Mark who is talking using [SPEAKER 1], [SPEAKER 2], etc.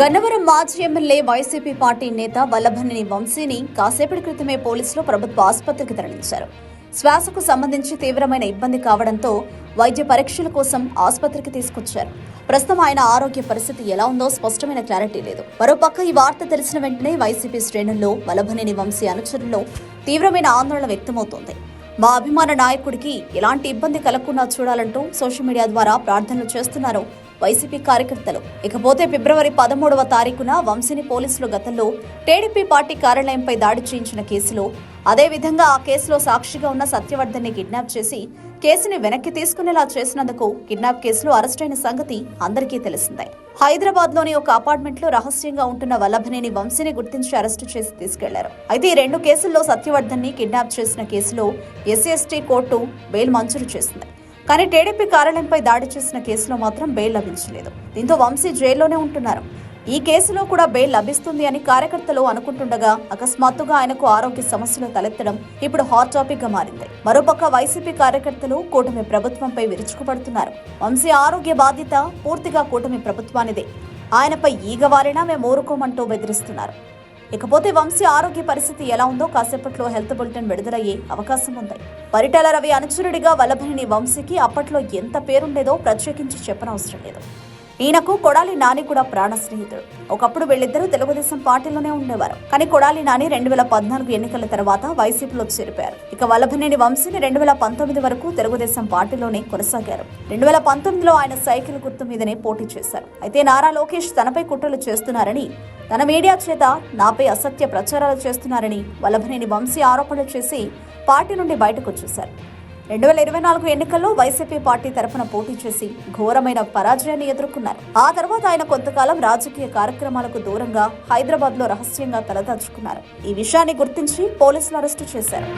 [SPEAKER 1] గన్నవరం మాజీ MLA YCP party నేత వల్లభనేని వంశీని కాసేపటి క్రితమే పోలీసులు ప్రభుత్వ ఆసుపత్రికి తరలించారు. శ్వాసకు సంబంధించి తీవ్రమైన ఇబ్బంది కావడంతో వైద్య పరీక్షల కోసం ఆసుపత్రికి తీసుకొచ్చారు. ప్రస్తుతం ఆయన ఆరోగ్య పరిస్థితి ఎలా ఉందో స్పష్టమైన క్లారిటీ లేదు. మరోపక్క ఈ వార్త తెలిసిన వెంటనే వైసీపీ శ్రేణుల్లో వల్లభనేని వంశీ అనుచరుల్లో తీవ్రమైన ఆందోళన వ్యక్తమవుతోంది. మా అభిమాన నాయకుడికి ఎలాంటి ఇబ్బంది కలగకుండా చూడాలంటూ సోషల్ మీడియా ద్వారా ప్రార్థనలు చేస్తున్నారు వైసీపీ కార్యకర్తలు. ఇకపోతే ఫిబ్రవరి పదమూడవ తారీఖున వంశీని పోలీసులు గతంలో టీడీపీ పార్టీ కార్యాలయంపై దాడి చేయించిన కేసులో అదేవిధంగా ఆ కేసులో సాక్షిగా ఉన్న సత్యవర్ధన్ని కిడ్నాప్ చేసి కేసుని వెనక్కి తీసుకునేలా చేసినందుకు కిడ్నాప్ కేసులో అరెస్టైన సంగతి అందరికీ తెలిసిందే. హైదరాబాద్లోని ఒక అపార్ట్మెంట్లో రహస్యంగా ఉంటున్న వల్లభనేని వంశీని గుర్తించి అరెస్టు చేసి తీసుకెళ్ళారు. అయితే ఈ రెండు కేసుల్లో సత్యవర్ధన్ని కిడ్నాప్ చేసిన కేసులో ఎస్సీ ఎస్టీ కోర్టు బెయిల్ మంజూరు చేసింది. కానీ టీడీపీ కార్యాలయంపై దాడి చేసిన కేసులో మాత్రం బెయిల్ లభించలేదు. దీంతో వంశీ జైల్లోనే ఉంటున్నారు. ఈ కేసులో కూడా బెయిల్ లభిస్తుంది అని కార్యకర్తలు అనుకుంటుండగా అకస్మాత్తుగా ఆయనకు ఆరోగ్య సమస్యలు తలెత్తడం ఇప్పుడు హాట్ టాపిక్గా మారింది. మరోపక్క వైసీపీ కార్యకర్తలు కూటమి ప్రభుత్వంపై విరుచుకుపడుతున్నారు. వంశీ ఆరోగ్య బాధ్యత పూర్తిగా కూటమి ప్రభుత్వానిదే. ఆయనపై ఈగవారినా మేము ఊరుకోమంటూ బెదిరిస్తున్నారు. ఇకపోతే వంశీ ఆరోగ్య పరిస్థితి ఎలా ఉందో కాసేపట్లో హెల్త్ బులెటిన్ విడుదలయ్యే అవకాశం ఉంది. పరిటాల రవి అనుచరుడిగా వల్లభరిని వంశీకి అప్పట్లో ఎంత పేరుండేదో ప్రత్యేకించి చెప్పనవసరం లేదు. ఈయనకు కొడాలి నాని కూడా ప్రాణ స్నేహితుడు. ఒకప్పుడు వీళ్ళిద్దరూ తెలుగుదేశం పార్టీలోనే ఉండేవారు. కానీ కొడాలి నాని రెండు వేల పద్నాలుగు ఎన్నికల తర్వాత వైసీపీలో చేరిపారు ఇక వల్లభనేని వంశీని రెండు వేల పంతొమ్మిది వరకు తెలుగుదేశం పార్టీలోనే కొనసాగారు. రెండు వేల పంతొమ్మిదిలో ఆయన సైకిల్ గుర్తు మీదనే పోటీ చేశారు. అయితే నారా లోకేష్ తనపై కుట్రలు చేస్తున్నారని తన మీడియా చేత నాపై అసత్య ప్రచారాలు చేస్తున్నారని వల్లభనేని వంశీ ఆరోపణలు చేసి పార్టీ నుండి బయటకు వచ్చేశారు. రెండు వేల ఇరవై నాలుగు ఎన్నికల్లో వైసీపీ పార్టీ తరఫున పోటీ చేసి ఘోరమైన పరాజయాన్ని ఎదుర్కొన్నారు. ఆ తర్వాత ఆయన కొంతకాలం రాజకీయ కార్యక్రమాలకు దూరంగా హైదరాబాద్లో రహస్యంగా తలదాచుకున్నారు. ఈ విషయాన్ని గుర్తించి పోలీసులు అరెస్టు చేశారు.